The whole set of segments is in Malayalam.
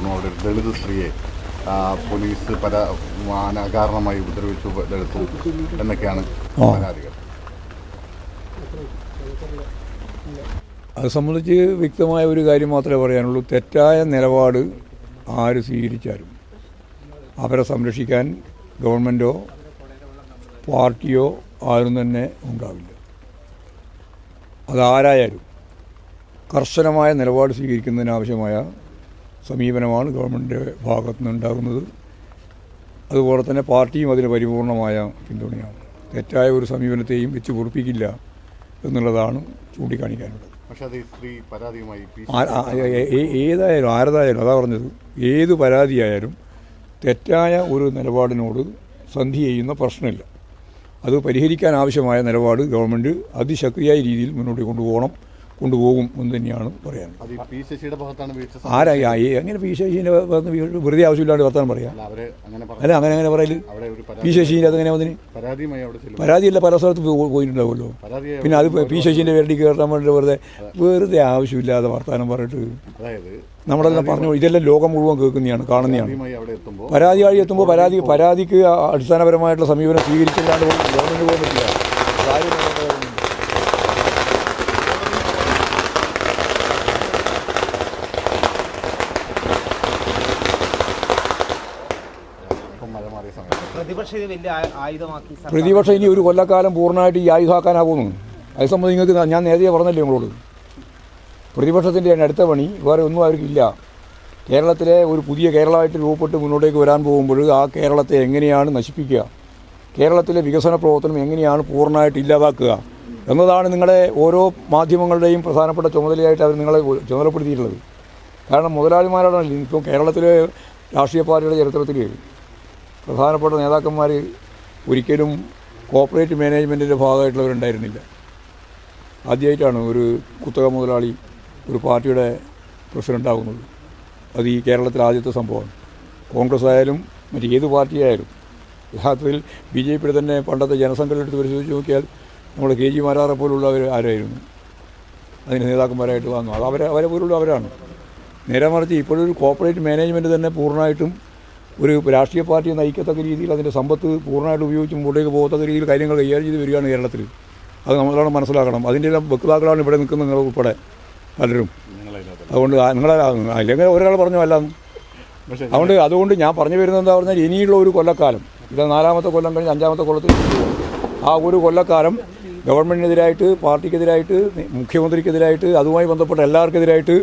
ആരോപിക്കുന്നു. അവിടെ ഒരു ദളിത് സ്ത്രീയെ പോലീസ് പല അകാരണമായി ഉപദ്രവിച്ചു എടുത്തു എന്നൊക്കെയാണ് പരാതികൾ. അത് സംബന്ധിച്ച് വ്യക്തമായ ഒരു കാര്യം മാത്രമേ പറയാനുള്ളൂ. തെറ്റായ നിലപാട് ആര് സ്വീകരിച്ചാലും അവരെ സംരക്ഷിക്കാൻ ഗവൺമെന്റോ പാർട്ടിയോ ആരും തന്നെ ഉണ്ടാവില്ല. അതാരായാലും കർശനമായ നിലപാട് സ്വീകരിക്കുന്നതിനാവശ്യമായ സമീപനമാണ് ഗവൺമെന്റിന്റെ ഭാഗത്തു നിന്നുണ്ടാകുന്നത്. അതുപോലെ തന്നെ പാർട്ടിയും അതിന് പരിപൂർണമായ പിന്തുണയാണ്. തെറ്റായ ഒരു സമീപനത്തെയും വെച്ച് പൊറിപ്പിക്കില്ല എന്നുള്ളതാണ് ചൂണ്ടിക്കാണിക്കാനുള്ളത്. പക്ഷേ അത് സ്ത്രീ പരാതിയുമായി ഏതായാലും ആരതായാലും അതാ പറഞ്ഞത് ഏത് പരാതിയായാലും തെറ്റായ ഒരു നിലപാടിനോട് സന്ധി ചെയ്യുന്ന പ്രശ്നമില്ല. അത് പരിഹരിക്കാൻ ആവശ്യമായ നിലപാട് ഗവൺമെന്റ് അതിശക്തിയായ രീതിയിൽ മുന്നോട്ട് കൊണ്ടുപോകണം. കൊണ്ടുപോകും എന്ന് തന്നെയാണ് പറയാൻ ആരായി? അങ്ങനെ പി ആ- ശശീന്റെ വെറുതെ ആവശ്യമില്ലാണ്ട് വർത്താനം പറയാം. അല്ല അങ്ങനെ അങ്ങനെ പറയൽ. പി ശശീന്റെ അതെങ്ങനെ വന്നിന്? പരാതിയല്ല പല സ്ഥലത്ത് പോയിട്ടുണ്ടാവുമല്ലോ. പിന്നെ അത് പി ശശീന്റെ പേരടി കയറാൻ വേണ്ടി വെറുതെ വെറുതെ ആവശ്യമില്ലാതെ വർത്താനം പറഞ്ഞിട്ട് നമ്മളെല്ലാം പറഞ്ഞു ഇതെല്ലാം ലോകം മുഴുവൻ കേൾക്കുന്നതാണ് കാണുന്നതാണ്. പരാതി വഴി എത്തുമ്പോൾ പരാതി പരാതിക്ക് അടിസ്ഥാനപരമായിട്ടുള്ള സമീപനം സ്വീകരിച്ചില്ലാണ്ട് ഗവൺമെന്റ് പോകാൻ പറ്റില്ല മഴ മാറിയ സമയത്ത്. പ്രതിപക്ഷം ഇത് വലിയ ആ- ആയുധമാക്കി സർക്കാർ പ്രതിപക്ഷം ഇനി ഒരു കൊല്ലക്കാലം പൂർണമായിട്ട് ഈ ആയുധമാക്കാനാകുന്നു അത് സംബന്ധിച്ച് നിങ്ങൾക്ക് ഞാൻ നേരത്തെ പറഞ്ഞല്ലേ നിങ്ങളോട്? പ്രതിപക്ഷത്തിന്റെ അടുത്ത പണി വേറെ ഒന്നും അവർക്കില്ല കേരളത്തിലെ ഒരു പുതിയ കേരളമായിട്ട് രൂപപ്പെട്ട് മുന്നോട്ടേക്ക് വരാൻ പോകുമ്പോൾ ആ കേരളത്തെ എങ്ങനെയാണ് നശിപ്പിക്കുക? കേരളത്തിലെ വികസന പ്രവർത്തനം എങ്ങനെയാണ് പൂർണമായിട്ട് ഇല്ലാതാക്കുക? എന്നതാണ് നിങ്ങളെ ഓരോ മാധ്യമങ്ങളുടെയും പ്രധാനപ്പെട്ട ചുമതലയായിട്ട് അവർ നിങ്ങളെ ചുമതലപ്പെടുത്തിയിട്ടുള്ളത്. കാരണം മുതലാളിമാരാണല്ലോ ഇപ്പോൾ കേരളത്തിലെ രാഷ്ട്രീയ പാർട്ടിയുടെ ചരിത്രത്തിൽ പ്രധാനപ്പെട്ട നേതാക്കന്മാർ ഒരിക്കലും കോപ്പറേറ്റ് മാനേജ്മെന്റിന്റെ ഭാഗമായിട്ടുള്ളവരുണ്ടായിരുന്നില്ല. ആദ്യമായിട്ടാണ് ഒരു കുത്തക മുതലാളി ഒരു പാർട്ടിയുടെ പ്രസിഡന്റ് ആകുന്നത് അത് ഈ കേരളത്തിലെ ആദ്യത്തെ സംഭവമാണ്. കോൺഗ്രസ് ആയാലും മറ്റ് ഏത് പാർട്ടിയായാലും യഥാർത്ഥത്തിൽ ബി ജെ പിയുടെ തന്നെ പണ്ടത്തെ ജനസംഘടന എടുത്ത് പരിശോധിച്ച് നോക്കിയാൽ നമ്മുടെ കെ ജി മാരാറെ പോലുള്ളവർ ആരായിരുന്നു? അതിന് നേതാക്കന്മാരായിട്ട് വന്നു. അത് അവരെ അവരെ പോലുള്ള അവരാണ് നേരെ മറിച്ച് ഇപ്പോഴൊരു കോർപ്പറേറ്റ് മാനേജ്മെന്റ് തന്നെ പൂർണമായിട്ടും ഒരു രാഷ്ട്രീയ പാർട്ടിയെ നയിക്കത്തക്ക രീതിയിൽ അതിന്റെ സമ്പത്ത് പൂർണമായിട്ട് ഉപയോഗിച്ച് മുമ്പോട്ടേക്ക് പോകത്തക്ക രീതിയിൽ കാര്യങ്ങൾ കൈകാര്യം ചെയ്ത് വരികയാണ് കേരളത്തിൽ. അത് നമ്മളാണ് മനസ്സിലാക്കണം. അതിന്റെ എല്ലാം വക്താക്കളാണ് ഇവിടെ നിൽക്കുന്നത് നിങ്ങൾ ഉൾപ്പെടെ പലരും. അതുകൊണ്ട് നിങ്ങളെ അല്ലെങ്കിൽ ഒരാൾ പറഞ്ഞു അല്ല. അതുകൊണ്ട് അതുകൊണ്ട് ഞാൻ പറഞ്ഞു വരുന്നത് എന്താ പറഞ്ഞാൽ ഇനിയുള്ള ഒരു കൊല്ലക്കാലം ഇത് നാലാമത്തെ കൊല്ലം കഴിഞ്ഞ് അഞ്ചാമത്തെ കൊല്ലത്തിൽ ആ ഒരു കൊല്ലക്കാലം ഗവൺമെന്റിനെതിരായിട്ട് പാർട്ടിക്കെതിരായിട്ട് മുഖ്യമന്ത്രിക്കെതിരായിട്ട് അതുമായി ബന്ധപ്പെട്ട എല്ലാവർക്കെതിരായിട്ട്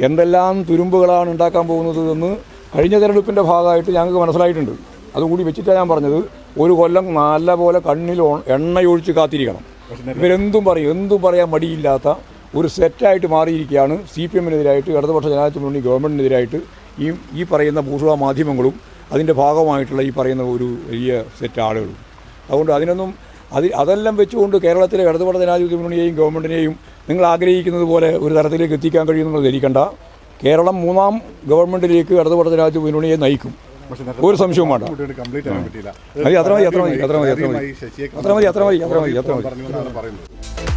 എന്തെല്ലാം തുരുമ്പുകളാണ് ഉണ്ടാക്കാൻ പോകുന്നത് എന്ന് കഴിഞ്ഞ തെരഞ്ഞെടുപ്പിന്റെ ഭാഗമായിട്ട് ഞങ്ങൾക്ക് മനസ്സിലായിട്ടുണ്ട്. അതുകൂടി വെച്ചിട്ടാണ് ഞാൻ പറഞ്ഞത് ഒരു കൊല്ലം നല്ലപോലെ കണ്ണിൽ എണ്ണയൊഴിച്ച് കാത്തിരിക്കണം. ഇവരെന്തും പറയും എന്തും പറയാൻ മടിയില്ലാത്ത ഒരു സെറ്റായിട്ട് മാറിയിരിക്കുകയാണ് സി പി എമ്മിനെതിരായിട്ട് ഇടതുപക്ഷ ജനാധിപത്യ മുന്നണി ഗവൺമെന്റിനെതിരായിട്ട് ഈ ഈ പറയുന്ന ഭൂഷണ മാധ്യമങ്ങളും അതിന്റെ ഭാഗമായിട്ടുള്ള ഈ പറയുന്ന ഒരു വലിയ സെറ്റ് ആളുകളും. അതുകൊണ്ട് അതിനൊന്നും അത് അതെല്ലാം വെച്ചുകൊണ്ട് കേരളത്തിലെ ഇടതുപക്ഷ ജനാധിപത്യ മുന്നണിയെയും ഗവൺമെന്റിനെയും നിങ്ങൾ ആഗ്രഹിക്കുന്നത് പോലെ ഒരു തരത്തിലേക്ക് എത്തിക്കാൻ കഴിയുമെന്നുള്ളത് ധരിക്കണ്ട കേരളം മൂന്നാം ഗവൺമെന്റിലേക്ക് ഇടതുപക്ഷ രാജു മുന്നണിയെ നയിക്കും. ഒരു സംശയവും വേണ്ട. മതി അത്ര മതി അത്ര മതി അത്ര മതി അത്ര മതി. അത്ര മതി അത്ര മതി അത്ര മതി